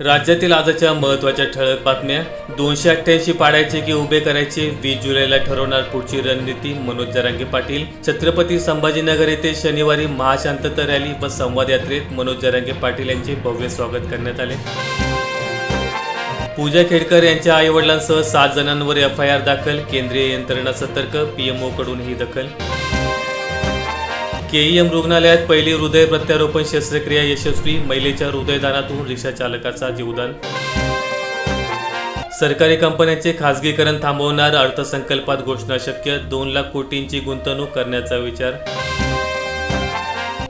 राज्यातील आजच्या महत्त्वाच्या ठळक बातम्या. दोनशे अठ्ठ्याऐंशी पाडायचे की उभे करायचे वीस जुलैला ठरवणार पुढची रणनीती मनोज जरांगे पाटील. छत्रपती संभाजीनगर येथे शनिवारी महाशांतता रॅली व संवाद यात्रेत मनोज जरांगे पाटील यांचे भव्य स्वागत करण्यात आले. पूजा खेडकर यांच्या आईवडिलांसह सात जणांवर एफ आय आर दाखल केंद्रीय यंत्रणा सतर्क पीएमओ कडून ही दखल. केईएम रुग्णालयात पहिली हृदय प्रत्यारोपण शस्त्रक्रिया यशस्वी महिलेच्या हृदयदानातून रिक्षा चालकाचा जीवदान. सरकारी कंपन्यांचे खासगीकरण थांबवणार अर्थसंकल्पात घोषणा शक्य दोन लाख कोटींची गुंतवणूक करण्याचा विचार.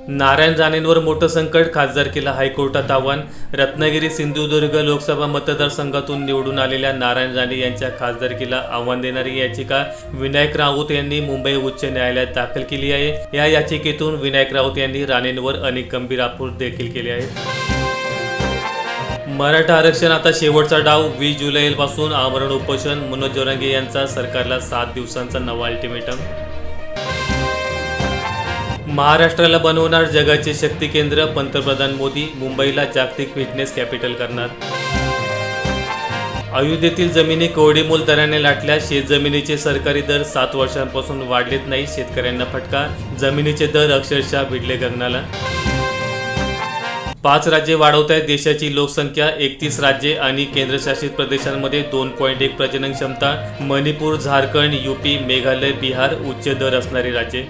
नारायण राणेंवर मोठं संकट खासदारकीला हायकोर्टात आव्हान. रत्नागिरी सिंधुदुर्ग लोकसभा मतदारसंघातून निवडून आलेल्या नारायण राणे यांच्या खासदारकीला आव्हान देणारी याचिका विनायक राऊत यांनी मुंबई उच्च न्यायालयात दाखल केली आहे. या याचिकेतून विनायक राऊत यांनी राणेंवर अनेक गंभीर आरोप देखील केले आहेत. मराठा आरक्षण आता शेवटचा डाव. वीस जुलैपासून आमरण उपोषण. मनोज जोरंगे यांचा सरकारला सात दिवसांचा नवा अल्टिमेटम महाराष्ट्राला बनवणार जगाचे शक्ती केंद्र पंतप्रधान मोदी मुंबईला जागतिक फिटनेस कॅपिटल करणार. अयोध्येतील जमिनी कोरडीमोल दराने लाटल्या. शेतजमिनीचे सरकारी दर सात वर्षांपासून वाढलेत नाही शेतकऱ्यांना फटका. जमिनीचे दर अक्षरशः भिडले गगनाला. पाच राज्ये वाढवत आहेत. देशाची लोकसंख्या एकतीस राज्ये आणि केंद्रशासित प्रदेशांमध्ये दोन पॉईंट एक प्रजनन क्षमता. मणिपूर झारखंड युपी मेघालय बिहार उच्च दर असणारी राज्ये.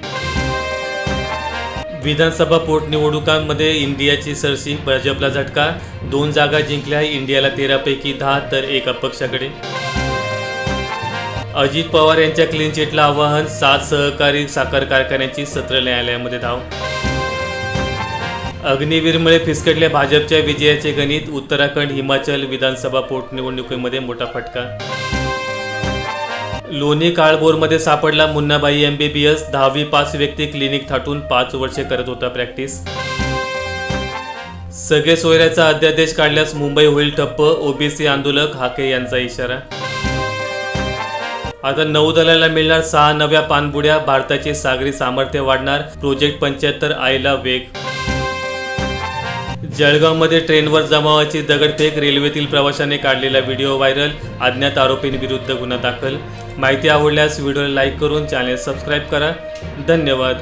विधानसभा पोटनिवडणुकांमध्ये इंडियाची सरशी भाजपला झटका. दोन जागा जिंकल्या इंडियाला तेरापैकी दहा तर एक अपक्षाकडे अजित पवार यांच्या क्लीन चिटला आवाहन सात सहकारी साखर कारखान्यांची सत्र न्यायालयामध्ये धाव. अग्निवीरमुळे फिसकटल्या भाजपच्या विजयाचे गणित उत्तराखंड हिमाचल विधानसभा पोटनिवडणुकीमध्ये मोठा फटका. लोणी काळबोरमध्ये सापडला मुन्नाबाई एमबीबीएस दहावी पाच व्यक्ती क्लिनिक थाटून पाच वर्षे करत होता प्रॅक्टिस. सगळे सोयऱ्याचा अध्यादेश काढल्यास मुंबई होईल ठप्प ओबीसी आंदोलक हाके यांचा इशारा. आता नौदलाला मिळणार सहा नव्या पाणबुड्या भारताचे सागरी सामर्थ्य वाढणार प्रोजेक्ट पंच्याहत्तर आयला वेग. जळगावमध्ये ट्रेनवर जमावाची दगडफेक रेल्वेतील प्रवाशाने काढलेला व्हिडिओ व्हायरल अज्ञात आरोपींविरुद्ध गुन्हा दाखल. माहिती आवडल्यास व्हिडिओला लाईक करून चॅनेल सबस्क्राईब करा. धन्यवाद.